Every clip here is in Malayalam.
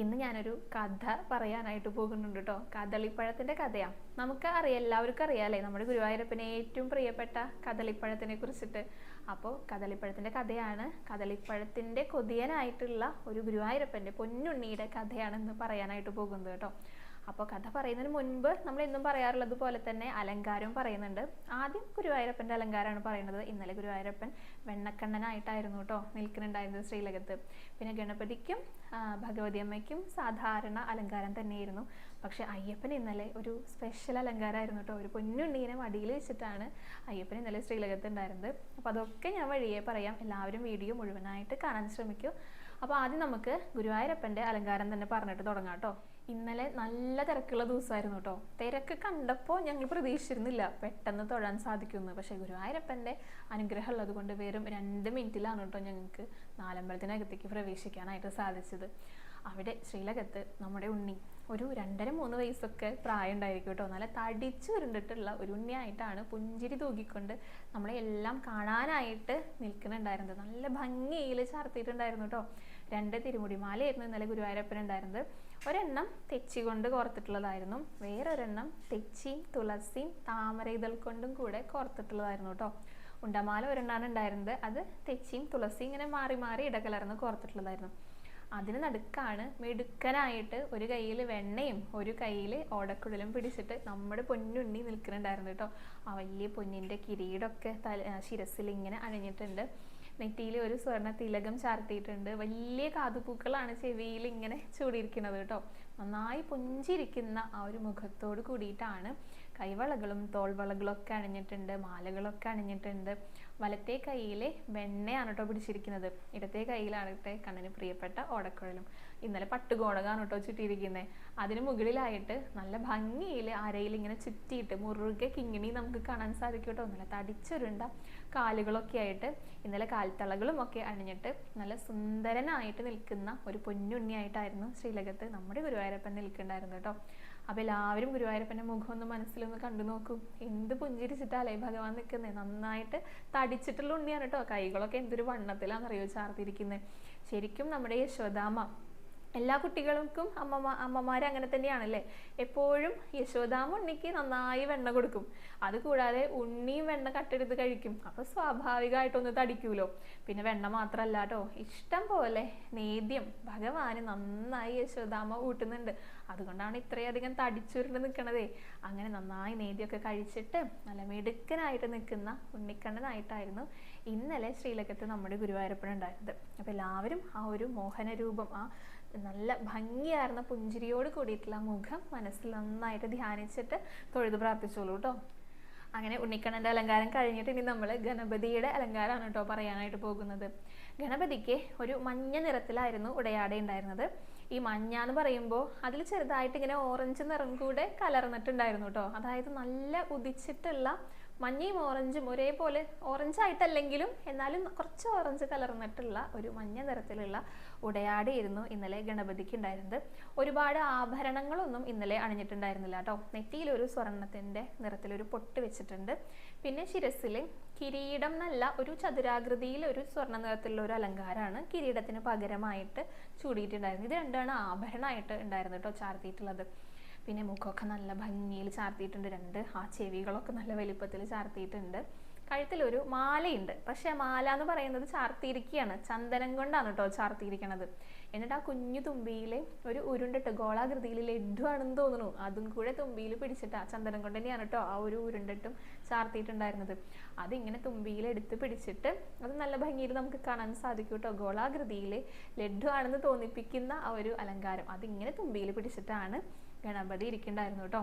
ഇന്ന് ഞാനൊരു കഥ പറയാനായിട്ട് പോകുന്നുണ്ട് കേട്ടോ കദളിപ്പഴത്തിന്റെ കഥയാണ് നമുക്ക് അറിയാം എല്ലാവർക്കും അറിയാമല്ലേ നമ്മുടെ ഗുരുവായൂരപ്പനെ ഏറ്റവും പ്രിയപ്പെട്ട കദളിപ്പഴത്തിനെ കുറിച്ചിട്ട്. അപ്പോൾ കദളിപ്പഴത്തിന്റെ കഥയാണ്. കദളിപ്പഴത്തിന്റെ കൊതിയനായിട്ടുള്ള ഒരു ഗുരുവായൂരപ്പന്റെ പൊന്നുണ്ണിയുടെ കഥയാണെന്ന് പറയാനായിട്ട് പോകുന്നത് കേട്ടോ അപ്പോൾ കഥ പറയുന്നതിന് മുൻപ് നമ്മൾ എന്നും പറയാറുള്ളത് പോലെ തന്നെ അലങ്കാരവും പറയുന്നുണ്ട്. ആദ്യം ഗുരുവായൂരപ്പന്റെ അലങ്കാരമാണ് പറയുന്നത്. ഇന്നലെ ഗുരുവായൂരപ്പൻ വെണ്ണക്കണ്ണനായിട്ടായിരുന്നു കേട്ടോ നിൽക്കുന്നുണ്ടായിരുന്നത് ശ്രീലകത്ത്. പിന്നെ ഗണപതിക്കും ഭഗവതി അമ്മയ്ക്കും സാധാരണ അലങ്കാരം തന്നെയായിരുന്നു. പക്ഷെ അയ്യപ്പൻ ഇന്നലെ ഒരു സ്പെഷ്യൽ അലങ്കാരമായിരുന്നു കേട്ടോ. ഒരു പൊന്നുണ്ണീനെ മടിയിൽ വെച്ചിട്ടാണ് അയ്യപ്പൻ ഇന്നലെ ശ്രീലകത്ത് ഉണ്ടായിരുന്നത്. അപ്പോൾ അതൊക്കെ ഞാൻ വഴിയെ പറയാം. എല്ലാവരും വീഡിയോ മുഴുവനായിട്ട് കാണാൻ ശ്രമിക്കൂ. അപ്പോൾ ആദ്യം നമുക്ക് ഗുരുവായൂരപ്പന്റെ അലങ്കാരം തന്നെ പറഞ്ഞിട്ട് തുടങ്ങാം കേട്ടോ. ഇന്നലെ നല്ല തിരക്കുള്ള ദിവസമായിരുന്നു കേട്ടോ തിരക്ക് കണ്ടപ്പോൾ ഞങ്ങൾ പ്രതീക്ഷിച്ചിരുന്നില്ല പെട്ടെന്ന് തൊഴാൻ സാധിക്കുമെന്ന്. പക്ഷേ ഗുരുവായൂരപ്പന്റെ അനുഗ്രഹം ഉള്ളത് കൊണ്ട് വെറും രണ്ട് മിനിറ്റിലാണ് കേട്ടോ ഞങ്ങൾക്ക് നാലമ്പലത്തിനകത്തേക്ക് പ്രവേശിക്കാനായിട്ട് സാധിച്ചത്. അവിടെ ശ്രീലകത്ത് നമ്മുടെ ഉണ്ണി ഒരു രണ്ടര മൂന്ന് വയസ്സൊക്കെ പ്രായം ഉണ്ടായിരിക്കും കേട്ടോ. നല്ല തടിച്ചു ഉരുണ്ടിട്ടുള്ള ഒരു ഉണ്ണിയായിട്ടാണ് പുഞ്ചിരി തൂക്കിക്കൊണ്ട് നമ്മളെ എല്ലാം കാണാനായിട്ട് നിൽക്കുന്നുണ്ടായിരുന്നത്. നല്ല ഭംഗിയിൽ ചാർത്തിയിട്ടുണ്ടായിരുന്നു കേട്ടോ. രണ്ട് തിരുമുടിമാലയായിരുന്നു ഇന്നലെ ഗുരുവായൂരപ്പൻ ഉണ്ടായിരുന്നത്. ഒരെണ്ണം തെച്ചി കൊണ്ട് കോർത്തിട്ടുള്ളതായിരുന്നു. വേറൊരെണ്ണം തെച്ചിയും തുളസിയും താമര ഇതൾ കൊണ്ടും കൂടെ കോർത്തിട്ടുള്ളതായിരുന്നു കേട്ടോ. ഉണ്ടമാല ഒരെണ്ണാണ് ഉണ്ടായിരുന്നത്. അത് തെച്ചിയും തുളസിയും ഇങ്ങനെ മാറി മാറി ഇടകലർന്ന് കോർത്തിട്ടുള്ളതായിരുന്നു. അതിന് നടുക്കാണ് മിടുക്കനായിട്ട് ഒരു കയ്യിൽ വെണ്ണയും ഒരു കയ്യിൽ ഓടക്കുഴലും പിടിച്ചിട്ട് നമ്മുടെ പൊന്നുണ്ണി നിൽക്കുന്നുണ്ടായിരുന്നു കേട്ടോ. ആ വലിയ പൊന്നിന്റെ കിരീടമൊക്കെ തല ശിരസിൽ ഇങ്ങനെ അണിഞ്ഞിട്ടുണ്ട്. നെറ്റിയിൽ ഒരു സ്വർണ തിലകം ചാർത്തിയിട്ടുണ്ട്. വലിയ കാതുപൂക്കളാണ് ചെവിയിൽ ഇങ്ങനെ ചൂടിയിരിക്കുന്നത് കേട്ടോ. നന്നായി പുഞ്ചിരിക്കുന്ന ആ ഒരു മുഖത്തോട് കൂടിയിട്ടാണ് കൈവളകളും തോൾവളകളും ഒക്കെ അണിഞ്ഞിട്ടുണ്ട് മാലകളൊക്കെ അണിഞ്ഞിട്ടുണ്ട്. വലത്തെ കൈയിലെ വെണ്ണയാണ് കേട്ടോ പിടിച്ചിരിക്കുന്നത്. ഇടത്തെ കയ്യിലാകട്ടെ കണ്ണിന് പ്രിയപ്പെട്ട ഓടക്കുഴലും. ഇന്നലെ പട്ടുകോണകാണ് കേട്ടോ ചുറ്റിയിരിക്കുന്നത് അതിന് മുകളിലായിട്ട് നല്ല ഭംഗിയിൽ അരയിൽ ഇങ്ങനെ ചുറ്റിയിട്ട് മുറുകെ കിങ്ങിണി നമുക്ക് കാണാൻ സാധിക്കും കേട്ടോ. നല്ല തടിച്ചുരുണ്ട കാലുകളൊക്കെ ആയിട്ട് ഇന്നലെ കാൽത്തളകളും ഒക്കെ അണിഞ്ഞിട്ട് നല്ല സുന്ദരനായിട്ട് നിൽക്കുന്ന ഒരു പൊന്നുണ്ണിയായിട്ടായിരുന്നു ശ്രീലകത്ത് നമ്മുടെ ഗുരുവായൂരപ്പൻ നിൽക്കുന്നുണ്ടായിരുന്നു കേട്ടോ. അപ്പോൾ എല്ലാവരും ഗുരുവായൂരപ്പന്റെ മുഖം ഒന്ന് മനസ്സിലൊന്ന് കണ്ടു നോക്കൂ. എന്ത് പുഞ്ചിരിച്ചിട്ടല്ലേ ഭഗവാൻ നിൽക്കുന്നത് നന്നായിട്ട് തടിച്ചിട്ടുള്ള ഉണ്ണിയാണ് കേട്ടോ. കൈകളൊക്കെ എന്തൊരു വണ്ണത്തിലാണെന്നറിയോ ചാർത്തിരിക്കുന്നത് ശരിക്കും നമ്മുടെ യശോദാമ്മ എല്ലാ കുട്ടികൾക്കും അമ്മമാ അമ്മമാർ അങ്ങനെ തന്നെയാണല്ലേ? എപ്പോഴും യശോദാമ ഉണ്ണിക്ക് നന്നായി വെണ്ണ കൊടുക്കും. അത് കൂടാതെ ഉണ്ണിയും വെണ്ണ കട്ടെടുത്ത് കഴിക്കും. അപ്പോൾ സ്വാഭാവികമായിട്ടൊന്ന് തടിക്കൂലോ? പിന്നെ വെണ്ണ മാത്രമല്ല കേട്ടോ. ഇഷ്ടം പോലെ നേദ്യം ഭഗവാന് നന്നായി യശോദാമ ഊട്ടുന്നുണ്ട്. അതുകൊണ്ടാണ് ഇത്രയധികം തടിച്ചുരുണ്ട് നിൽക്കണതേ അങ്ങനെ നന്നായി നേദ്യമൊക്കെ കഴിച്ചിട്ട് നല്ല മിടുക്കനായിട്ട് നിൽക്കുന്ന ഉണ്ണിക്കണ്ണനായിട്ടായിരുന്നു ഇന്നലെ ശ്രീലകത്ത് നമ്മുടെ ഗുരുവായൂരപ്പൻ ഉണ്ടായിരുന്നത്. അപ്പോൾ എല്ലാവരും ആ ഒരു മോഹനരൂപം ആ നല്ല ഭംഗിയാർന്ന പുഞ്ചിരിയോട് കൂടിയിട്ടുള്ള മുഖം മനസ്സിൽ നന്നായിട്ട് ധ്യാനിച്ചിട്ട് തൊഴുത് പ്രാർത്ഥിച്ചോളൂ കേട്ടോ അങ്ങനെ ഉണ്ണിക്കണ്ണന്റെ അലങ്കാരം കഴിഞ്ഞിട്ട് ഇനി നമ്മൾ ഗണപതിയുടെ അലങ്കാരമാണ് കേട്ടോ പറയാനായിട്ട് പോകുന്നത്. ഗണപതിക്ക് ഒരു മഞ്ഞ നിറത്തിലായിരുന്നു ഉടയാട ഉണ്ടായിരുന്നത്. ഈ മഞ്ഞ എന്ന് പറയുമ്പോൾ അതിൽ ചെറുതായിട്ട് ഇങ്ങനെ ഓറഞ്ച് നിറം കൂടെ കലർന്നിട്ടുണ്ടായിരുന്നു കേട്ടോ അതായത് നല്ല ഉദിച്ചിട്ടുള്ള മഞ്ഞയും ഓറഞ്ചും ഒരേപോലെ ഓറഞ്ച് ആയിട്ടല്ലെങ്കിലും എന്നാലും കുറച്ച് ഓറഞ്ച് കലർന്നിട്ടുള്ള ഒരു മഞ്ഞ നിറത്തിലുള്ള ഉടയാടിയിരുന്നു ഇന്നലെ ഗണപതിക്ക് ഉണ്ടായിരുന്നത്. ഒരുപാട് ആഭരണങ്ങളൊന്നും ഇന്നലെ അണിഞ്ഞിട്ടുണ്ടായിരുന്നില്ല കേട്ടോ. നെറ്റിയിൽ ഒരു സ്വർണത്തിന്റെ നിറത്തിലൊരു പൊട്ട് വെച്ചിട്ടുണ്ട്. പിന്നെ ശിരസിൽ കിരീടം എന്നല്ല ഒരു ചതുരാകൃതിയിൽ ഒരു സ്വർണ നിറത്തിലുള്ള ഒരു അലങ്കാരമാണ് കിരീടത്തിന് പകരമായിട്ട് ചൂടിയിട്ടുണ്ടായിരുന്നത്. ഇത് രണ്ടാണ് ആഭരണമായിട്ട് ഉണ്ടായിരുന്നു കേട്ടോ ചാർത്തിയിട്ടുള്ളത്. പിന്നെ മുഖമൊക്കെ നല്ല ഭംഗിയിൽ ചാർത്തിയിട്ടുണ്ട്. രണ്ട് ആ ചെവികളൊക്കെ നല്ല വലിപ്പത്തിൽ ചാർത്തിയിട്ടുണ്ട്. കഴുത്തിലൊരു മാലയുണ്ട്. പക്ഷെ മാല എന്ന് പറയുന്നത് ചാർത്തിയിരിക്കുകയാണ് ചന്ദനം കൊണ്ടാണ് കേട്ടോ ചാർത്തിയിരിക്കണത്. എന്നിട്ട് ആ കുഞ്ഞു തുമ്പിയിൽ ഒരു ഉരുണ്ടിട്ട് ഗോളാകൃതിയിൽ ലഡു ആണെന്ന് തോന്നുന്നു. അതും കൂടെ തുമ്പിയിൽ പിടിച്ചിട്ട് ആ ചന്ദനം കൊണ്ട് തന്നെയാണ് കേട്ടോ ആ ഒരു ഉരുണ്ടിട്ടും ചാർത്തിയിട്ടുണ്ടായിരുന്നത്. അതിങ്ങനെ തുമ്പിയിൽ എടുത്ത് പിടിച്ചിട്ട് അത് നല്ല ഭംഗിയിൽ നമുക്ക് കാണാൻ സാധിക്കും കേട്ടോ. ഗോളാകൃതിയിൽ ലഡു ആണെന്ന് തോന്നിപ്പിക്കുന്ന ആ ഒരു അലങ്കാരം. അതിങ്ങനെ തുമ്പിയിൽ പിടിച്ചിട്ടാണ് ഗണപതി ഇരിക്കുന്നുണ്ടായിരുന്നു കേട്ടോ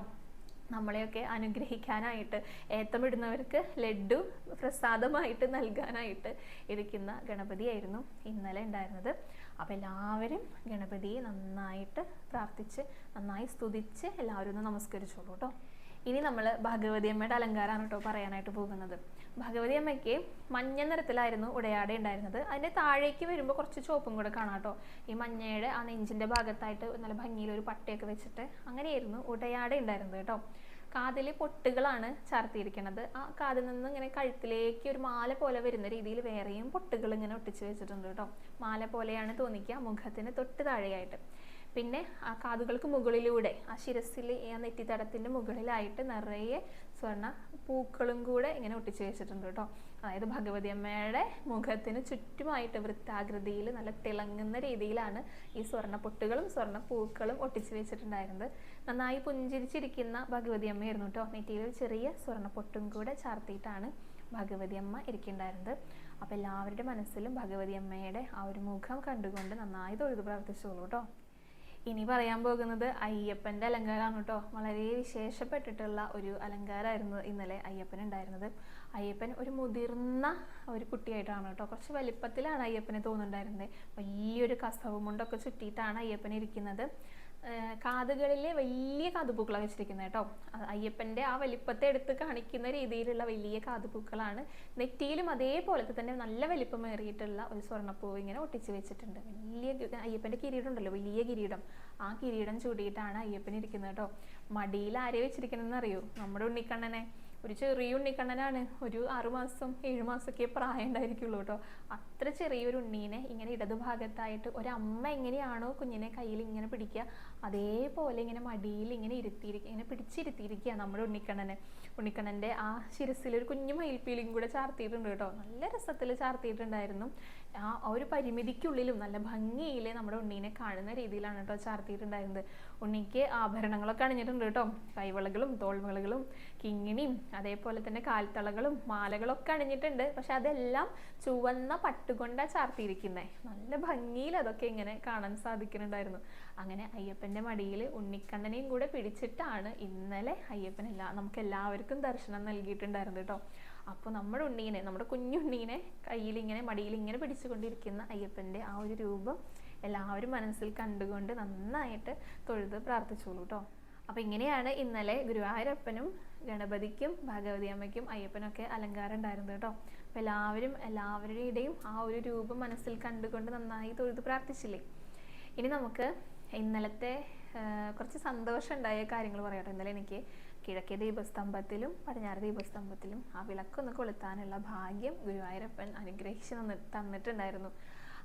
നമ്മളെയൊക്കെ അനുഗ്രഹിക്കാനായിട്ട് ഏത്തമിടുന്നവർക്ക് ലഡു പ്രസാദമായിട്ട് നൽകാനായിട്ട് ഇരിക്കുന്ന ഗണപതിയായിരുന്നു ഇന്നലെ ഉണ്ടായിരുന്നത്. അപ്പോൾ എല്ലാവരും ഗണപതിയെ നന്നായിട്ട് പ്രാർത്ഥിച്ച് നന്നായി സ്തുതിച്ച് എല്ലാവരും ഒന്ന് നമസ്കരിച്ചോളൂ കേട്ടോ ഇനി നമ്മൾ ഭഗവതി അമ്മയുടെ അലങ്കാരമാണ് കേട്ടോ പറയാനായിട്ട് പോകുന്നത്. ഭഗവതി അമ്മയ്ക്ക് മഞ്ഞ നിറത്തിലായിരുന്നു ഉടയാട ഉണ്ടായിരുന്നത്. അതിന്റെ താഴേക്ക് വരുമ്പോൾ കുറച്ച് ചുവപ്പും കൂടെ കാണാം കേട്ടോ. ഈ മഞ്ഞയുടെ ആ നെഞ്ചിന്റെ ഭാഗത്തായിട്ട് നല്ല ഭംഗിയിൽ ഒരു പട്ടയൊക്കെ വെച്ചിട്ട് അങ്ങനെയായിരുന്നു ഉടയാട ഉണ്ടായിരുന്നത് കേട്ടോ. കാതിൽ പൊട്ടുകളാണ് ചാർത്തിയിരിക്കുന്നത് ആ കാതിൽ നിന്ന് ഇങ്ങനെ കഴുത്തിലേക്ക് ഒരു മാല പോലെ വരുന്ന രീതിയിൽ വേറെയും പൊട്ടുകൾ ഇങ്ങനെ ഒട്ടിച്ച് വെച്ചിട്ടുണ്ട് കേട്ടോ. മാല പോലെയാണ് തോന്നിക്കുക. മുഖത്തിന് തൊട്ട് താഴെയായിട്ട്. പിന്നെ ആ കാതുകൾക്ക് മുകളിലൂടെ ആ ശിരസിൽ ആ നെറ്റിത്തടത്തിന്റെ മുകളിലായിട്ട് നിറയെ സ്വർണ പൂക്കളും കൂടെ ഇങ്ങനെ ഒട്ടിച്ചു വെച്ചിട്ടുണ്ട് കേട്ടോ. അതായത് ഭഗവതി അമ്മയുടെ മുഖത്തിന് ചുറ്റുമായിട്ട് വൃത്താകൃതിയിൽ നല്ല തിളങ്ങുന്ന രീതിയിലാണ് ഈ സ്വർണ പൊട്ടുകളും സ്വർണ പൂക്കളും ഒട്ടിച്ചു വെച്ചിട്ടുണ്ടായിരുന്നത്. നന്നായി പുഞ്ചിരിച്ചിരിക്കുന്ന ഭഗവതി അമ്മയായിരുന്നു കേട്ടോ. നെറ്റിയിൽ ഒരു ചെറിയ സ്വർണ പൊട്ടും കൂടെ ചാർത്തിയിട്ടാണ് ഭഗവതി അമ്മ ഇരിക്കുന്നുണ്ടായിരുന്നത്. അപ്പോൾ എല്ലാവരുടെ മനസ്സിലും ഭഗവതി അമ്മയുടെ ആ ഒരു മുഖം കണ്ടുകൊണ്ട് നന്നായി തൊഴുതു പ്രവർത്തിച്ചോളൂ കേട്ടോ. ഇനി പറയാൻ പോകുന്നത് അയ്യപ്പന്റെ അലങ്കാരമാണ് കേട്ടോ. വളരെ വിശേഷപ്പെട്ടിട്ടുള്ള ഒരു അലങ്കാരമായിരുന്നു ഇന്നലെ അയ്യപ്പൻ ഉണ്ടായിരുന്നത്. അയ്യപ്പൻ ഒരു മുതിർന്ന ഒരു കുട്ടിയായിട്ടാണ് കേട്ടോ. കുറച്ച് വലിപ്പത്തിലാണ് അയ്യപ്പനെ തോന്നുന്നുണ്ടായിരുന്നത്. വലിയൊരു കസവ് മുണ്ടൊക്കെ ചുറ്റിയിട്ടാണ് അയ്യപ്പൻ ഇരിക്കുന്നത്. കാതുകളിലെ വലിയ കാതുപൂക്കളാണ് വെച്ചിരിക്കുന്നത് കേട്ടോ. അയ്യപ്പന്റെ ആ വലിപ്പത്തെ എടുത്ത് കാണിക്കുന്ന രീതിയിലുള്ള വലിയ കാതുപൂക്കളാണ്. നെറ്റിയിലും അതേപോലെ തന്നെ നല്ല വലിപ്പമേറിയിട്ടുള്ള ഒരു സ്വർണപ്പൂവ് ഇങ്ങനെ ഒട്ടിച്ച് വെച്ചിട്ടുണ്ട്. വലിയ അയ്യപ്പന്റെ കിരീടം ഉണ്ടല്ലോ വലിയ കിരീടം. ആ കിരീടം ചൂടിയിട്ടാണ് അയ്യപ്പൻ ഇരിക്കുന്നത് കേട്ടോ. മടിയിൽ ആരെ വെച്ചിരിക്കണമെന്ന് അറിയോ? നമ്മുടെ ഉണ്ണിക്കണ്ണനെ. ഒരു ചെറിയ ഉണ്ണിക്കണ്ണനാണ്. ഒരു ആറുമാസം ഏഴുമാസമൊക്കെ പ്രായം ഉണ്ടായിരിക്കുള്ളൂ കേട്ടോ. അത്ര ചെറിയൊരു ഉണ്ണീനെ ഇങ്ങനെ ഇടതുഭാഗത്തായിട്ട് ഒരമ്മ എങ്ങനെയാണോ കുഞ്ഞിനെ കയ്യിൽ ഇങ്ങനെ പിടിക്കുക അതേപോലെ ഇങ്ങനെ മടിയിൽ ഇങ്ങനെ ഇരുത്തിയിരിക്കുക ഇങ്ങനെ പിടിച്ചിരുത്തിയിരിക്കുക നമ്മുടെ ഉണ്ണിക്കണ്ണനെ. ഉണ്ണിക്കണ്ണന്റെ ആ ശിരസിൽ ഒരു കുഞ്ഞു മയിൽപ്പീലും കൂടെ ചാർത്തിയിട്ടുണ്ട് കേട്ടോ. നല്ല രസത്തിൽ ചാർത്തിയിട്ടുണ്ടായിരുന്നു. ആ ഒരു പരിമിതിക്കുള്ളിലും നല്ല ഭംഗിയിൽ നമ്മുടെ ഉണ്ണീനെ കാണുന്ന രീതിയിലാണ് കേട്ടോ ചാർത്തിയിട്ടുണ്ടായിരുന്നത്. ഉണ്ണിക്ക് ആഭരണങ്ങളൊക്കെ അണിഞ്ഞിട്ടുണ്ട് കേട്ടോ. കൈവളകളും തോൾവളകളും കിങ്ങിണിയും അതേപോലെ തന്നെ കാൽത്തളകളും മാലകളൊക്കെ അണിഞ്ഞിട്ടുണ്ട്. പക്ഷെ അതെല്ലാം ചുവന്ന പട്ടുകൊണ്ടാണ് ചാർത്തിയിരിക്കുന്നത് നല്ല ഭംഗിയിൽ അതൊക്കെ ഇങ്ങനെ കാണാൻ സാധിക്കുന്നുണ്ടായിരുന്നു. അങ്ങനെ അയ്യപ്പന്റെ മടിയിൽ ഉണ്ണിക്കണ്ണനെയും കൂടെ പിടിച്ചിട്ടാണ് ഇന്നലെ അയ്യപ്പനെല്ലാം നമുക്ക് എല്ലാവർക്കും ദർശനം നൽകിയിട്ടുണ്ടായിരുന്നു കേട്ടോ. അപ്പോൾ നമ്മുടെ ഉണ്ണീനെ നമ്മുടെ കുഞ്ഞുണ്ണീനെ മടിയിൽ ഇങ്ങനെ പിടിച്ചുകൊണ്ടിരിക്കുന്ന അയ്യപ്പന്റെ ആ ഒരു രൂപം എല്ലാവരും മനസ്സിൽ കണ്ടുകൊണ്ട് നന്നായിട്ട് തൊഴുത് പ്രാർത്ഥിച്ചോളൂ കേട്ടോ അപ്പോൾ ഇങ്ങനെയാണ് ഇന്നലെ ഗുരുവായൂരപ്പനും ഗണപതിക്കും ഭഗവതി അമ്മയ്ക്കും അയ്യപ്പനൊക്കെ അലങ്കാരം ഉണ്ടായിരുന്നത് കേട്ടോ അപ്പോൾ എല്ലാവരും എല്ലാവരുടെയും ആ ഒരു രൂപം മനസ്സിൽ കണ്ടുകൊണ്ട് നന്നായി തൊഴുത് പ്രാർത്ഥിച്ചില്ലേ? ഇനി നമുക്ക് ഇന്നലത്തെ കുറച്ച് സന്തോഷം ഉണ്ടായ കാര്യങ്ങൾ പറയട്ടെ ഇന്നലെ എനിക്ക് കിഴക്കേ ദീപസ്തംഭത്തിലും പടിഞ്ഞാറ് ദീപസ്തംഭത്തിലും ആ വിളക്കൊന്ന് കൊളുത്താനുള്ള ഭാഗ്യം ഗുരുവായൂരപ്പൻ അനുഗ്രഹിച്ച് തന്നിട്ടുണ്ടായിരുന്നു.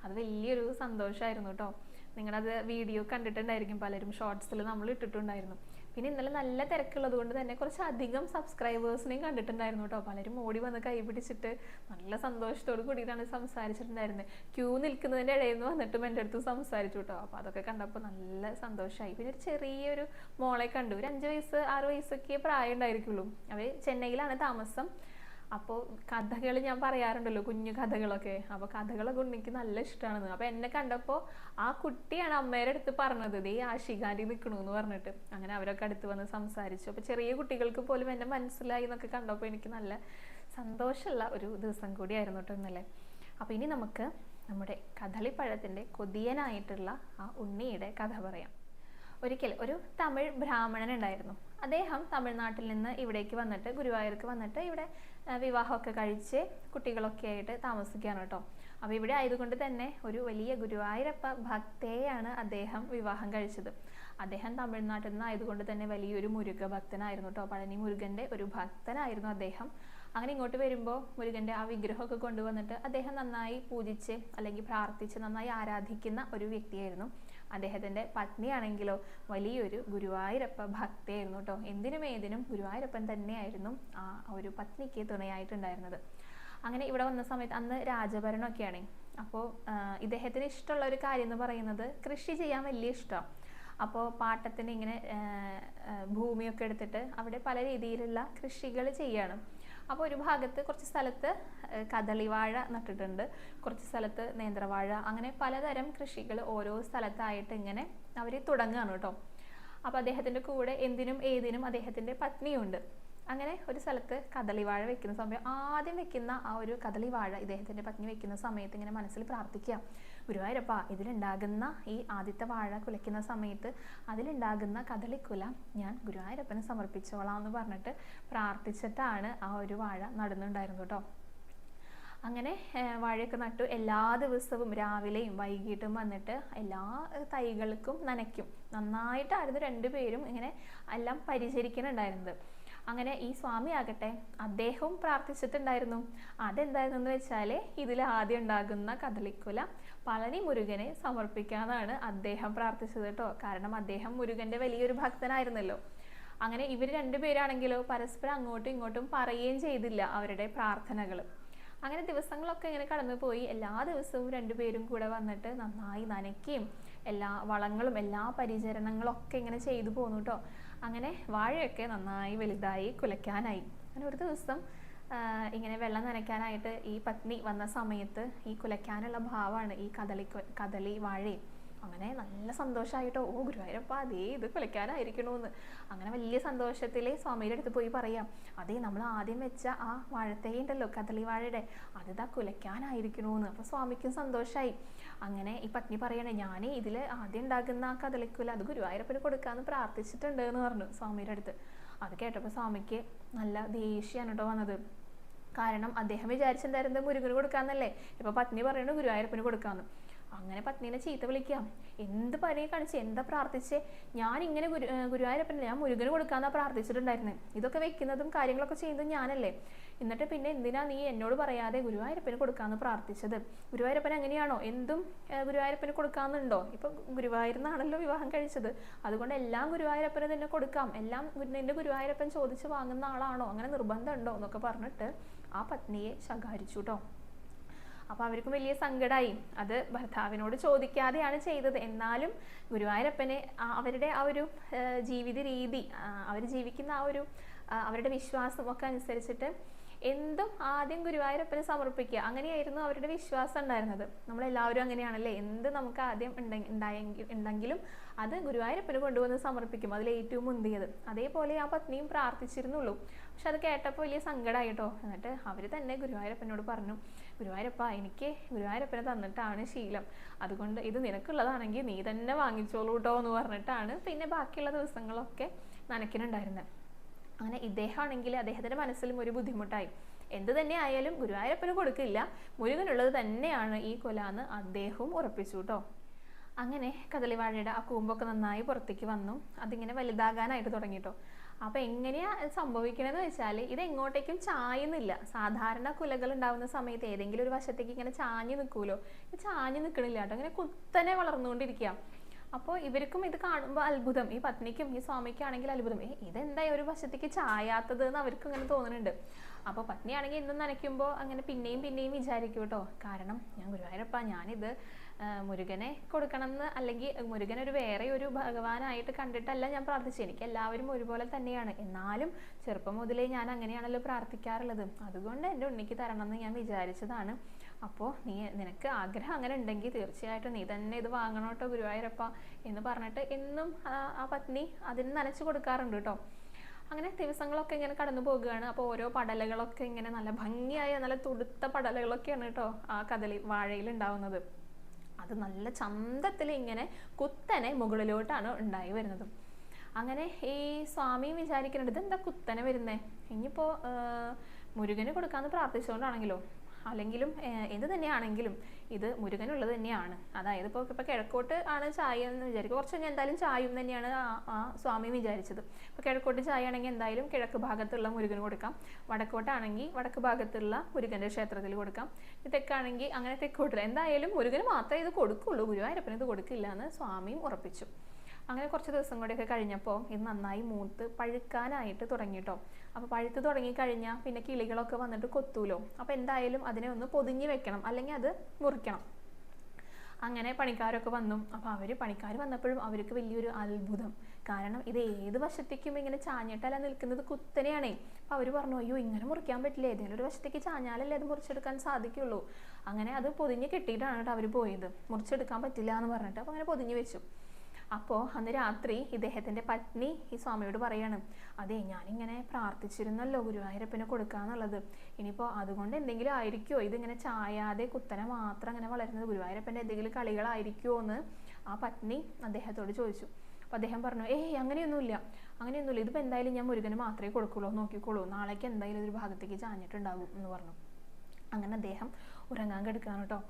അത് വലിയൊരു സന്തോഷമായിരുന്നു കേട്ടോ നിങ്ങളത് വീഡിയോ കണ്ടിട്ടുണ്ടായിരിക്കും പലരും ഷോർട്സിൽ നമ്മൾ ഇട്ടിട്ടുണ്ടായിരുന്നു. പിന്നെ ഇന്നലെ നല്ല തിരക്കുള്ളത് കൊണ്ട് തന്നെ കുറച്ച് അധികം സബ്സ്ക്രൈബേഴ്സിനെയും കണ്ടിട്ടുണ്ടായിരുന്നു കേട്ടോ പലരും ഓടി വന്ന് കൈ പിടിച്ചിട്ട് നല്ല സന്തോഷത്തോട് കൂടിയിട്ടാണ് സംസാരിച്ചിട്ടുണ്ടായിരുന്നത് ക്യൂ നിൽക്കുന്നതിന്റെ ഇടയിൽ നിന്ന് വന്നിട്ടും എന്റെ അടുത്ത് സംസാരിച്ചു കേട്ടോ അപ്പോൾ അതൊക്കെ കണ്ടപ്പോൾ നല്ല സന്തോഷമായി പിന്നെ ഒരു ചെറിയൊരു മോളെ കണ്ടു. ഒരു അഞ്ച് വയസ്സ് ആറ് വയസ്സൊക്കെ പ്രായം ഉണ്ടായിരിക്കുള്ളൂ അവർ ചെന്നൈയിലാണ് താമസം. അപ്പോൾ കഥകൾ ഞാൻ പറയാറുണ്ടല്ലോ കുഞ്ഞു കഥകളൊക്കെ. അപ്പോൾ കഥകളൊക്കെ ഉണ്ണിക്ക് നല്ല ഇഷ്ടമാണ് അപ്പോൾ എന്നെ കണ്ടപ്പോൾ ആ കുട്ടിയാണ് അമ്മയുടെ അടുത്ത് പറഞ്ഞത് ദേ ആശികാരി നിൽക്കണു എന്ന് പറഞ്ഞിട്ട്. അങ്ങനെ അവരൊക്കെ അടുത്ത് വന്ന് സംസാരിച്ചു. അപ്പോൾ ചെറിയ കുട്ടികൾക്ക് പോലും എന്നെ മനസ്സിലായി എന്നൊക്കെ കണ്ടപ്പോൾ എനിക്ക് നല്ല സന്തോഷമുള്ള ഒരു ദിവസം കൂടിയായിരുന്നു കേട്ടോ ഇന്നലെ. അപ്പോൾ ഇനി നമുക്ക് നമ്മുടെ കദളിപ്പഴത്തിന്റെ കൊതിയനായിട്ടുള്ള ആ ഉണ്ണിയുടെ കഥ പറയാം. ഒരിക്കൽ ഒരു തമിഴ് ബ്രാഹ്മണൻ ഉണ്ടായിരുന്നു അദ്ദേഹം തമിഴ്നാട്ടിൽ നിന്ന് ഇവിടേക്ക് വന്നിട്ട് ഗുരുവായൂർക്ക് വന്നിട്ട് ഇവിടെ വിവാഹമൊക്കെ കഴിച്ച് കുട്ടികളൊക്കെ ആയിട്ട് താമസിക്കുകയാണ് കേട്ടോ. അപ്പോൾ ഇവിടെ ആയതുകൊണ്ട് തന്നെ ഒരു വലിയ ഗുരുവായൂരപ്പ ഭക്തയെയാണ് അദ്ദേഹം വിവാഹം കഴിച്ചത്. അദ്ദേഹം തമിഴ്നാട്ടിൽ നിന്ന് ആയതുകൊണ്ട് തന്നെ വലിയൊരു മുരുക ഭക്തനായിരുന്നു കേട്ടോ. പഴനി മുരുകന്റെ ഒരു ഭക്തനായിരുന്നു അദ്ദേഹം. അങ്ങനെ ഇങ്ങോട്ട് വരുമ്പോൾ മുരുകന്റെ ആ വിഗ്രഹമൊക്കെ കൊണ്ടുവന്നിട്ട് അദ്ദേഹം നന്നായി പൂജിച്ച് അല്ലെങ്കിൽ പ്രാർത്ഥിച്ച് നന്നായി ആരാധിക്കുന്ന ഒരു വ്യക്തിയായിരുന്നു. അദ്ദേഹത്തിന്റെ പത്നിയാണെങ്കിലോ വലിയൊരു ഗുരുവായൂരപ്പ ഭക്തയായിരുന്നു കേട്ടോ. എന്തിനും ഏതിനും ഗുരുവായൂരപ്പൻ തന്നെയായിരുന്നു ആ ഒരു പത്നിക്ക് തുണയായിട്ടുണ്ടായിരുന്നത്. അങ്ങനെ ഇവിടെ വന്ന സമയത്ത് അന്ന് രാജഭരണമൊക്കെയാണ്. അപ്പോൾ ഇദ്ദേഹത്തിന് ഇഷ്ടമുള്ള ഒരു കാര്യം എന്ന് പറയുന്നത് കൃഷി ചെയ്യാൻ വലിയ ഇഷ്ടമാണ് അപ്പോൾ പാട്ടത്തിന് ഇങ്ങനെ ഭൂമിയൊക്കെ എടുത്തിട്ട് അവിടെ പല രീതിയിലുള്ള കൃഷികൾ ചെയ്യണം. അപ്പോൾ ഒരു ഭാഗത്ത് കുറച്ച് സ്ഥലത്ത് കദളിവാഴ നട്ടിട്ടുണ്ട് കുറച്ച് സ്ഥലത്ത് നേന്ത്രവാഴ അങ്ങനെ പലതരം കൃഷികൾ ഓരോ സ്ഥലത്തായിട്ട് ഇങ്ങനെ അവർ തുടങ്ങുകയാണ് കേട്ടോ അപ്പോൾ അദ്ദേഹത്തിന്റെ കൂടെ എന്തിനും ഏതിനും അദ്ദേഹത്തിന്റെ പത്നിയുണ്ട്. അങ്ങനെ ഒരു സ്ഥലത്ത് കദളിവാഴ വെക്കുന്ന സമയം ആദ്യം വെക്കുന്ന ആ ഒരു കദളിവാഴ ഇദ്ദേഹത്തിന്റെ പത്നി വെക്കുന്ന സമയത്ത് ഇങ്ങനെ മനസ്സിൽ പ്രാർത്ഥിക്കുക. ഗുരുവായൂരപ്പ ഇതിലുണ്ടാകുന്ന ഈ ആദ്യത്തെ വാഴ കുലയ്ക്കുന്ന സമയത്ത് അതിലുണ്ടാകുന്ന കദളിക്കുല ഞാൻ ഗുരുവായൂരപ്പന് സമർപ്പിച്ചോളാം എന്ന് പറഞ്ഞിട്ട് പ്രാർത്ഥിച്ചിട്ടാണ് ആ ഒരു വാഴ നടന്നുണ്ടായിരുന്നു കേട്ടോ അങ്ങനെ വാഴയൊക്കെ നട്ടു. എല്ലാ ദിവസവും രാവിലെയും വൈകിട്ടും വന്നിട്ട് എല്ലാ തൈകൾക്കും നനയ്ക്കും. നന്നായിട്ടായിരുന്നു രണ്ടുപേരും ഇങ്ങനെ എല്ലാം പരിചരിക്കുന്നുണ്ടായിരുന്നത്. അങ്ങനെ ഈ സ്വാമി ആകട്ടെ അദ്ദേഹവും പ്രാർത്ഥിച്ചിട്ടുണ്ടായിരുന്നു. അതെന്തായിരുന്നു എന്ന് വെച്ചാൽ ഇതിൽ ആദ്യം ഉണ്ടാകുന്ന കദളിക്കുല പളനി മുരുകനെ സമർപ്പിക്കാന്നാണ് അദ്ദേഹം പ്രാർത്ഥിച്ചത് കേട്ടോ. കാരണം അദ്ദേഹം മുരുകന്റെ വലിയൊരു ഭക്തനായിരുന്നല്ലോ. അങ്ങനെ ഇവർ രണ്ടുപേരാണെങ്കിലോ പരസ്പരം അങ്ങോട്ടും ഇങ്ങോട്ടും പറയുകയും ചെയ്തില്ല അവരുടെ പ്രാർത്ഥനകൾ. അങ്ങനെ ദിവസങ്ങളൊക്കെ ഇങ്ങനെ കടന്നുപോയി. എല്ലാ ദിവസവും രണ്ടുപേരും കൂടെ വന്നിട്ട് നന്നായി നനയ്ക്കുകയും എല്ലാ വളങ്ങളും എല്ലാ പരിചരണങ്ങളും ഒക്കെ ഇങ്ങനെ ചെയ്തു പോന്നു കേട്ടോ. അങ്ങനെ വാഴയൊക്കെ നന്നായി വലുതായി കുലയ്ക്കാനായി. അങ്ങനെ ഒരു ദിവസം ഇങ്ങനെ വെള്ളം നനയ്ക്കാനായിട്ട് ഈ പത്നി വന്ന സമയത്ത് ഈ കുലയ്ക്കാനുള്ള ഭാവമാണ് ഈ കദളി കദളി വാഴയും. അങ്ങനെ നല്ല സന്തോഷമായിട്ടോ ഓ ഗുരുവായൂരപ്പ അതേ ഇത് കുലയ്ക്കാനായിരിക്കണമെന്ന് അങ്ങനെ വലിയ സന്തോഷത്തിൽ സ്വാമിയുടെ അടുത്ത് പോയി പറയാം അതേ നമ്മൾ ആദ്യം വെച്ച ആ വാഴത്തേ ഉണ്ടല്ലോ കദളി വാഴയുടെ അതിതാ കുലയ്ക്കാനായിരിക്കണമെന്ന് അപ്പോൾ സ്വാമിക്കും സന്തോഷമായി അങ്ങനെ ഈ പത്നി പറയണേ ഞാൻ ഇതിൽ ആദ്യം ഉണ്ടാകുന്ന ആ കദളിക്കുല അത് ഗുരുവായൂരപ്പന് കൊടുക്കാമെന്ന് പ്രാർത്ഥിച്ചിട്ടുണ്ട് എന്ന് പറഞ്ഞു സ്വാമിയുടെ അടുത്ത്. അത് കേട്ടപ്പോൾ സ്വാമിക്ക് നല്ല ദേഷ്യമാണ് കേട്ടോ വന്നത്. കാരണം അദ്ദേഹം വിചാരിച്ചെന്തായിരുന്നു മുരുകന് കൊടുക്കാന്നല്ലേ? ഇപ്പൊ പത്നി പറയുന്നത് ഗുരുവായൂരപ്പന് കൊടുക്കാന്ന്. അങ്ങനെ പത്നീനെ ചീത്ത വിളിക്കാം. എന്ത് പനി കാണിച്ച് എന്താ പ്രാർത്ഥിച്ച്? ഞാൻ ഇങ്ങനെ ഗുരു ഞാൻ മുരുകന് കൊടുക്കാന്നാ പ്രാർത്ഥിച്ചിട്ടുണ്ടായിരുന്നത് ഇതൊക്കെ വെക്കുന്നതും കാര്യങ്ങളൊക്കെ ചെയ്യുന്നതും ഞാനല്ലേ. എന്നിട്ട് പിന്നെ എന്തിനാ നീ എന്നോട് പറയാതെ ഗുരുവായൂരപ്പന് കൊടുക്കാന്ന് പ്രാർത്ഥിച്ചത്? ഗുരുവായൂരപ്പൻ അങ്ങനെയാണോ? എന്തും ഗുരുവായൂരപ്പന് കൊടുക്കാന്നുണ്ടോ? ഇപ്പൊ ഗുരുവായൂരിന്നാണല്ലോ വിവാഹം കഴിച്ചത്. അതുകൊണ്ട് എല്ലാം ഗുരുവായൂരപ്പന് തന്നെ കൊടുക്കാം. എല്ലാം നിന്റെ ഗുരുവായൂരപ്പൻ ചോദിച്ച് വാങ്ങുന്ന ആളാണോ? അങ്ങനെ നിർബന്ധമുണ്ടോ എന്നൊക്കെ പറഞ്ഞിട്ട് ആ പത്നിയെ ശകാരിച്ചു കേട്ടോ അപ്പോൾ അവർക്കും വലിയ സങ്കടമായി അത് ഭർത്താവിനോട് ചോദിക്കാതെയാണ് ചെയ്തത്. എന്നാലും ഗുരുവായൂരപ്പനെ അവരുടെ ആ ഒരു ജീവിത രീതി അവർ ജീവിക്കുന്ന ആ ഒരു അവരുടെ വിശ്വാസം ഒക്കെ അനുസരിച്ചിട്ട് എന്തും ആദ്യം ഗുരുവായൂരപ്പനെ സമർപ്പിക്കുക. അങ്ങനെയായിരുന്നു അവരുടെ വിശ്വാസം ഉണ്ടായിരുന്നത്. നമ്മളെല്ലാവരും അങ്ങനെയാണല്ലേ? എന്ത് നമുക്ക് ആദ്യം ഉണ്ടെ- ഉണ്ടായെങ്കിൽ ഉണ്ടെങ്കിലും അത് ഗുരുവായൂരപ്പന് കൊണ്ടുവന്ന് സമർപ്പിക്കും. അതിൽ ഏറ്റവും മുന്തിയത്. അതേപോലെ ആ പത്നിയും പ്രാർത്ഥിച്ചിരുന്നുള്ളൂ. പക്ഷെ അത് കേട്ടപ്പോൾ വലിയ സങ്കടമായി കേട്ടോ എന്നിട്ട് അവർ തന്നെ ഗുരുവായൂരപ്പനോട് പറഞ്ഞു ഗുരുവായൂരപ്പ എനിക്ക് ഗുരുവായൂരപ്പനെ തന്നിട്ടാണ് ശീലം. അതുകൊണ്ട് ഇത് നിനക്കുള്ളതാണെങ്കിൽ നീ തന്നെ വാങ്ങിച്ചോളൂ കേട്ടോ എന്ന് പറഞ്ഞിട്ടാണ് പിന്നെ ബാക്കിയുള്ള ദിവസങ്ങളൊക്കെ നനയ്ക്കുന്നുണ്ടായിരുന്നത് അങ്ങനെ ഇദ്ദേഹമാണെങ്കിൽ അദ്ദേഹത്തിന്റെ മനസ്സിലും ഒരു ബുദ്ധിമുട്ടായി. എന്ത് തന്നെ ആയാലും ഗുരുവായൂരപ്പന് കൊടുക്കില്ല. മുരുകനുള്ളത് തന്നെയാണ് ഈ കൊല എന്ന് അദ്ദേഹവും ഉറപ്പിച്ചു കേട്ടോ. അങ്ങനെ കദളിവാഴയുടെ ആ കൂമ്പൊക്കെ നന്നായി പുറത്തേക്ക് വന്നു. അതിങ്ങനെ വലുതാകാനായിട്ട് തുടങ്ങി കേട്ടോ. അപ്പൊ എങ്ങനെയാ ഇത് സംഭവിക്കണമെന്ന് വെച്ചാൽ ഇത് എങ്ങോട്ടേക്കും ചായുന്നില്ല. സാധാരണ കുലകൾ ഉണ്ടാകുന്ന സമയത്ത് ഏതെങ്കിലും ഒരു വശത്തേക്ക് ഇങ്ങനെ ചാഞ്ഞു നിൽക്കുമല്ലോ. ഇത് ചാഞ്ഞു നിൽക്കണില്ല കേട്ടോ. ഇങ്ങനെ കുത്തനെ വളർന്നുകൊണ്ടിരിക്കുക. അപ്പോൾ ഇവർക്കും ഇത് കാണുമ്പോൾ അത്ഭുതം. ഈ പത്നിക്കും ഈ സ്വാമിക്കും ആണെങ്കിൽ അത്ഭുതം. ഏ ഇതെന്തായി ഒരു വശത്തേക്ക് ചായാത്തത് എന്ന് അവർക്ക് ഇങ്ങനെ തോന്നുന്നുണ്ട്. അപ്പോൾ പത്നിയാണെങ്കിൽ ഇന്നും നനയ്ക്കുമ്പോൾ അങ്ങനെ പിന്നെയും പിന്നെയും വിചാരിക്കും കേട്ടോ. കാരണം ഞാൻ ഗുരുവായൂരപ്പ ഞാനിത് മുരുകനെ കൊടുക്കണം എന്ന് അല്ലെങ്കിൽ മുരുകൻ ഒരു വേറെ ഒരു ഭഗവാനായിട്ട് കണ്ടിട്ടല്ല ഞാൻ പ്രാർത്ഥിച്ചത്. എനിക്ക് എല്ലാവരും ഒരുപോലെ തന്നെയാണ്. എന്നാലും ചെറുപ്പം മുതലേ ഞാൻ അങ്ങനെയാണല്ലോ പ്രാർത്ഥിക്കാറുള്ളത്. അതുകൊണ്ട് എന്റെ ഉണ്ണിക്ക് തരണം എന്ന് ഞാൻ വിചാരിച്ചതാണ്. അപ്പോൾ നീ നിനക്ക് ആഗ്രഹം അങ്ങനെ ഉണ്ടെങ്കിൽ തീർച്ചയായിട്ടും നീ തന്നെ ഇത് വാങ്ങണം കേട്ടോ ഗുരുവായൂരപ്പ എന്ന് പറഞ്ഞിട്ട് എന്നും ആ പത്നി അതിന് നനച്ചു കൊടുക്കാറുണ്ട് കേട്ടോ. അങ്ങനെ ദിവസങ്ങളൊക്കെ ഇങ്ങനെ കടന്നു പോകുകയാണ്. അപ്പോൾ ഓരോ പടലകളൊക്കെ ഇങ്ങനെ നല്ല ഭംഗിയായ നല്ല തുടുത്ത പടലകളൊക്കെയാണ് കേട്ടോ ആ കഥലി വാഴയിൽ ഉണ്ടാവുന്നത്. അത് നല്ല ചന്തത്തിൽ ഇങ്ങനെ കുത്തനെ മുകളിലോട്ടാണ് ഉണ്ടായി വരുന്നത്. അങ്ങനെ ഈ സ്വാമി വിചാരിക്കുന്നുണ്ട് ഇതെന്താ കുത്തനെ വരുന്നേ? ഇനിയിപ്പോൾ മുരുകന് കൊടുക്കാമെന്ന് പ്രാർത്ഥിച്ചുകൊണ്ടാണെങ്കിലോ അല്ലെങ്കിലും എന്ത് തന്നെയാണെങ്കിലും ഇത് മുരുകനുള്ളത് തന്നെയാണ്. അതായത് ഇപ്പോൾ ഇപ്പോൾ കിഴക്കോട്ട് ആണ് ചായ എന്ന് വിചാരിക്കും കുറച്ച് കഴിഞ്ഞാൽ എന്തായാലും ചായും തന്നെയാണ് ആ ആ സ്വാമി വിചാരിച്ചത്. ഇപ്പോൾ കിഴക്കോട്ട് ചായ ആണെങ്കിൽ എന്തായാലും കിഴക്ക് ഭാഗത്തുള്ള മുരുകന് കൊടുക്കാം. വടക്കോട്ടാണെങ്കിൽ വടക്ക് ഭാഗത്തുള്ള മുരുകന്റെ ക്ഷേത്രത്തിൽ കൊടുക്കാം. തെക്കാണെങ്കിൽ അങ്ങനെ തെക്കോട്ടില്ല. എന്തായാലും മുരുകന് മാത്രമേ ഇത് കൊടുക്കുള്ളൂ. ഗുരുവായൂരപ്പന് ഇത് കൊടുക്കില്ല എന്ന് സ്വാമിയും ഉറപ്പിച്ചു. അങ്ങനെ കുറച്ച് ദിവസം കൂടെയൊക്കെ കഴിഞ്ഞപ്പോൾ ഇത് നന്നായി മൂത്ത് പഴുക്കാനായിട്ട് തുടങ്ങി കേട്ടോ അപ്പോൾ പഴുത്ത് തുടങ്ങിക്കഴിഞ്ഞാൽ പിന്നെ കിളികളൊക്കെ വന്നിട്ട് കൊത്തൂലോ. അപ്പോൾ എന്തായാലും അതിനെ ഒന്ന് പൊതിഞ്ഞ് വെക്കണം അല്ലെങ്കിൽ അത് മുറിക്കണം. അങ്ങനെ പണിക്കാരൊക്കെ വന്നു. അപ്പോൾ അവർ പണിക്കാർ വന്നപ്പോഴും അവർക്ക് വലിയൊരു അത്ഭുതം. കാരണം ഇത് ഏത് വശത്തേക്കും ഇങ്ങനെ ചാഞ്ഞിട്ടല്ല നിൽക്കുന്നത്? കുത്തനെയാണേ. അപ്പോൾ അവർ പറഞ്ഞു അയ്യോ ഇങ്ങനെ മുറിക്കാൻ പറ്റില്ല. ഏതെങ്കിലും ഒരു വശത്തേക്ക് ചാഞ്ഞാലല്ലേ അത് മുറിച്ചെടുക്കാൻ സാധിക്കുള്ളൂ. അങ്ങനെ അത് പൊതിഞ്ഞ് കെട്ടിയിട്ടാണ് കേട്ടോ അവർ പോയത്. മുറിച്ചെടുക്കാൻ പറ്റില്ല എന്ന് പറഞ്ഞിട്ട് അപ്പോൾ അങ്ങനെ പൊതിഞ്ഞ് വെച്ചു. അപ്പോൾ അന്ന് രാത്രി ഇദ്ദേഹത്തിന്റെ പത്നി ഈ സ്വാമിയോട് പറയാണ് അതെ ഞാനിങ്ങനെ പ്രാർത്ഥിച്ചിരുന്നല്ലോ ഗുരുവായൂരപ്പന് കൊടുക്കാന്നുള്ളത്. ഇനിയിപ്പോൾ അതുകൊണ്ട് എന്തെങ്കിലും ആയിരിക്കുമോ ഇതിങ്ങനെ ചായാതെ കുത്തനെ മാത്രം അങ്ങനെ വളരുന്നത് ഗുരുവായൂരപ്പന്റെ എന്തെങ്കിലും കളികളായിരിക്കുമോ എന്ന് ആ പത്നി അദ്ദേഹത്തോട് ചോദിച്ചു. അപ്പോൾ അദ്ദേഹം പറഞ്ഞു ഏയ് അങ്ങനെയൊന്നുമില്ല. അങ്ങനെയൊന്നുമില്ല. ഇതിപ്പോൾ എന്തായാലും ഞാൻ മുരുകന് മാത്രമേ കൊടുക്കുള്ളൂ നോക്കിക്കോളൂ. നാളേക്ക് എന്തായാലും ഒരു ഭാഗത്തേക്ക് ചാഞ്ഞിട്ടുണ്ടാകും എന്ന് പറഞ്ഞു. അങ്ങനെ അദ്ദേഹം ഉറങ്ങാൻ കിടക്കുകയാണ് കേട്ടോ.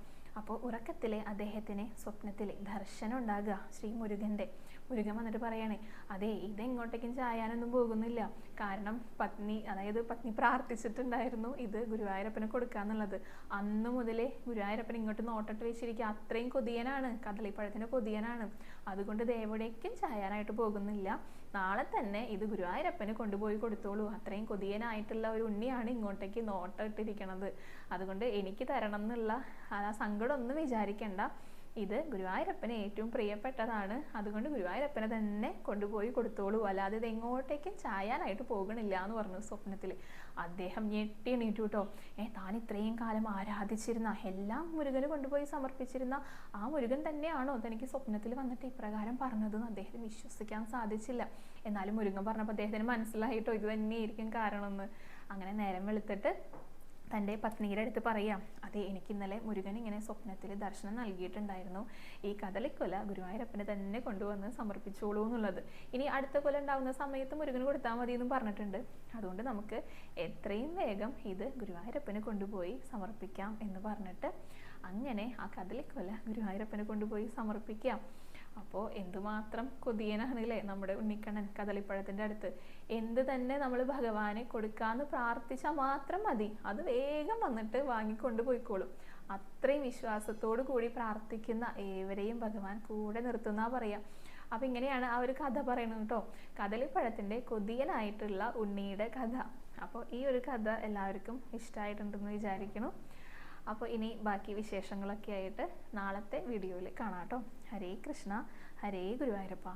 അപ്പോൾ ഉറക്കത്തിലെ അദ്ദേഹത്തിന് സ്വപ്നത്തിൽ ദർശനം ഉണ്ടാകുക ശ്രീ മുരുകന്റെ. മുരുകൻ വന്നിട്ട് പറയണേ അതെ ഇതെങ്ങോട്ടേക്കും ചായാനൊന്നും പോകുന്നില്ല. കാരണം പത്നി അതായത് പത്നി പ്രാർത്ഥിച്ചിട്ടുണ്ടായിരുന്നു ഇത് ഗുരുവായൂരപ്പന് കൊടുക്കാന്നുള്ളത്. അന്ന് മുതലേ ഗുരുവായൂരപ്പൻ ഇങ്ങോട്ട് നോട്ടിട്ട് വെച്ചിരിക്കുക അത്രയും കൊതിയനാണ് കദളിപ്പഴത്തിന് കൊതിയനാണ്. അതുകൊണ്ട് ദേവടേക്കും ചായാനായിട്ട് പോകുന്നില്ല. നാളെ തന്നെ ഇത് ഗുരുവായൂരപ്പന് കൊണ്ടുപോയി കൊടുത്തോളൂ. അത്രയും കൊതിയനായിട്ടുള്ള ഒരു ഉണ്ണിയാണ് ഇങ്ങോട്ടേക്ക് നോട്ടിട്ടിരിക്കണത്. അതുകൊണ്ട് എനിക്ക് തരണം എന്നുള്ള ആ സങ്കടം ഒന്നും വിചാരിക്കണ്ട. ഇത് ഗുരുവായൂരപ്പന് ഏറ്റവും പ്രിയപ്പെട്ടതാണ്. അതുകൊണ്ട് ഗുരുവായൂരപ്പനെ തന്നെ കൊണ്ടുപോയി കൊടുത്തോളൂ. അല്ലാതെ ഇത് എങ്ങോട്ടേക്കും ചായാനായിട്ട് പോകണില്ല എന്ന് പറഞ്ഞു സ്വപ്നത്തിൽ അദ്ദേഹം ഞെട്ടി എണീറ്റു കേട്ടോ ഏ താൻ ഇത്രയും കാലം ആരാധിച്ചിരുന്ന എല്ലാം മുരുകന് കൊണ്ടുപോയി സമർപ്പിച്ചിരുന്ന ആ മുരുകൻ തന്നെയാണോ തനിക്ക് സ്വപ്നത്തിൽ വന്നിട്ട് ഇപ്രകാരം പറഞ്ഞതെന്ന് അദ്ദേഹത്തിന് വിശ്വസിക്കാൻ സാധിച്ചില്ല. എന്നാലും മുരുകൻ പറഞ്ഞപ്പോൾ അദ്ദേഹത്തിന് മനസ്സിലായിട്ടോ ഇത് തന്നെയായിരിക്കും കാരണമെന്ന്. അങ്ങനെ നേരം വെളുത്തിട്ട് തന്റെ പത്നിയുടെ അടുത്ത് പറയാം. അതെ എനിക്ക് ഇന്നലെ മുരുകൻ ഇങ്ങനെ സ്വപ്നത്തിൽ ദർശനം നൽകിയിട്ടുണ്ടായിരുന്നു. ഈ കദളിക്കൊല ഗുരുവായൂരപ്പനെ തന്നെ കൊണ്ടുവന്ന് സമർപ്പിച്ചോളൂ എന്നുള്ളത്. ഇനി അടുത്ത കൊല ഉണ്ടാവുന്ന സമയത്ത് മുരുകന് കൊടുത്താൽ മതി എന്നും പറഞ്ഞിട്ടുണ്ട്. അതുകൊണ്ട് നമുക്ക് എത്രയും വേഗം ഇത് ഗുരുവായൂരപ്പന് കൊണ്ടുപോയി സമർപ്പിക്കാം എന്ന് പറഞ്ഞിട്ട് അങ്ങനെ ആ കദളിക്കൊല ഗുരുവായൂരപ്പന് കൊണ്ടുപോയി സമർപ്പിക്കാം. അപ്പോൾ എന്തുമാത്രം കൊതിയനാണല്ലേ നമ്മുടെ ഉണ്ണിക്കണ്ണൻ കദളിപ്പഴത്തിന്റെ അടുത്ത്. എന്ത് തന്നെ നമ്മൾ ഭഗവാനെ കൊടുക്കാന്ന് പ്രാർത്ഥിച്ചാൽ മാത്രം മതി. അത് വേഗം വന്നിട്ട് വാങ്ങിക്കൊണ്ട് പോയിക്കോളും. അത്രയും വിശ്വാസത്തോടു കൂടി പ്രാർത്ഥിക്കുന്ന ഏവരെയും ഭഗവാൻ കൂടെ നിർത്തുന്ന പറയാം. അപ്പം ഇങ്ങനെയാണ് ആ ഒരു കഥ പറയുന്നത് കേട്ടോ കദളിപ്പഴത്തിന്റെ കൊതിയനായിട്ടുള്ള ഉണ്ണിയുടെ കഥ. അപ്പോൾ ഈ ഒരു കഥ എല്ലാവർക്കും ഇഷ്ടമായിട്ടുണ്ടെന്ന് വിചാരിക്കുന്നു. അപ്പോൾ ഇനി ബാക്കി വിശേഷങ്ങളൊക്കെ ആയിട്ട് നാളത്തെ വീഡിയോയിൽ കാണാം കേട്ടോ. ഹരേ കൃഷ്ണ ഹരേ ഗുരുവായൂരപ്പ.